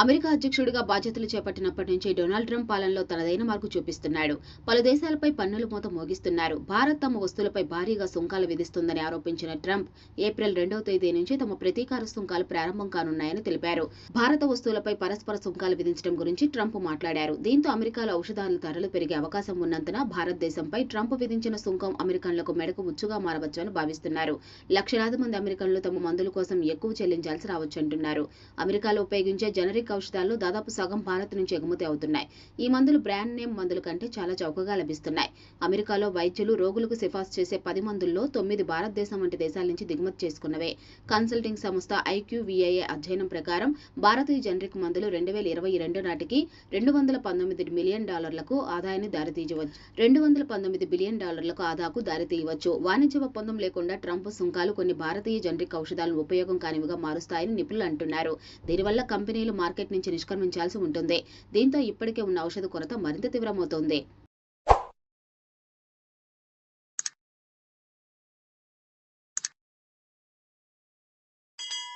America అధ్యక్షుడిగా బాధ్యతలు చేపట్టినప్పటి నుంచి డొనాల్డ్ ట్రంప్ పాలనలో తనదైన మార్పు చూపిస్తున్నాడు. పలు దేశాలపై పన్నుల మూత మోగిస్తున్నారు. భారత్ తమ వస్తువులపై భారీగా సుంకాలు విధిస్తుందని ఆరోపించిన ట్రంప్ ఏప్రిల్ రెండవ తేదీ నుంచి తమ ప్రతీకార సుంకాలు ప్రారంభం కానున్నాయని తెలిపారు. భారత వస్తువులపై పరస్పర సుంకాలు విధించడం గురించి ట్రంప్ మాట్లాడారు. దీంతో అమెరికాలో ఔషధాల ధరలు పెరిగే అవకాశం ఉన్నందున భారతదేశంపై ట్రంప్ విధించిన సుంకం అమెరికన్లకు మెడకు ఉచ్చుగా మారవచ్చని భావిస్తున్నారు. లక్షలాది మంది అమెరికన్లు తమ మందుల కోసం ఎక్కువ చెల్లించాల్సి రావచ్చంటున్నారు. అమెరికాలో ఉపయోగించే జనరిక్ ఔషధాలు దాదాపు సగం భారత్ నుంచి ఎగుమతి అవుతున్నాయి. ఈ మందులు బ్రాండ్ నేమ్ మందుల కంటే చాలా చౌకగా లభిస్తున్నాయి. అమెరికాలో వైద్యులు రోగులకు సిఫార్సు చేసే పది మందుల్లో తొమ్మిది భారతదేశం వంటి దేశాల నుంచి దిగుమతి చేసుకున్నవే. కన్సల్టింగ్ సంస్థ ఐక్యూవీఐఏ అధ్యయనం ప్రకారం భారతీయ జనరిక్ మందులు రెండు వేల ఇరవై రెండు నాటికి రెండు వందల పంతొమ్మిది మిలియన్ డాలర్లకు ఆదాయాన్ని దారితీయవచ్చు. రెండు వందల పంతొమ్మిది బిలియన్ డాలర్లకు ఆదాకు దారితీయవచ్చు. వాణిజ్య ఒప్పందం లేకుండా ట్రంప్ సుంకాలు కొన్ని భారతీయ జనరిక్ ఔషధాలను ఉపయోగం కానివిగా మారుస్తాయని నిపుణులు అంటున్నారు. దీనివల్ల కంపెనీలు మార్కెట్ మార్కెట్ నుంచి నిష్క్రమించాల్సి ఉంటుంది. దీంతో ఇప్పటికే ఉన్న ఔషధ కొరత మరింత తీవ్రమవుతోంది.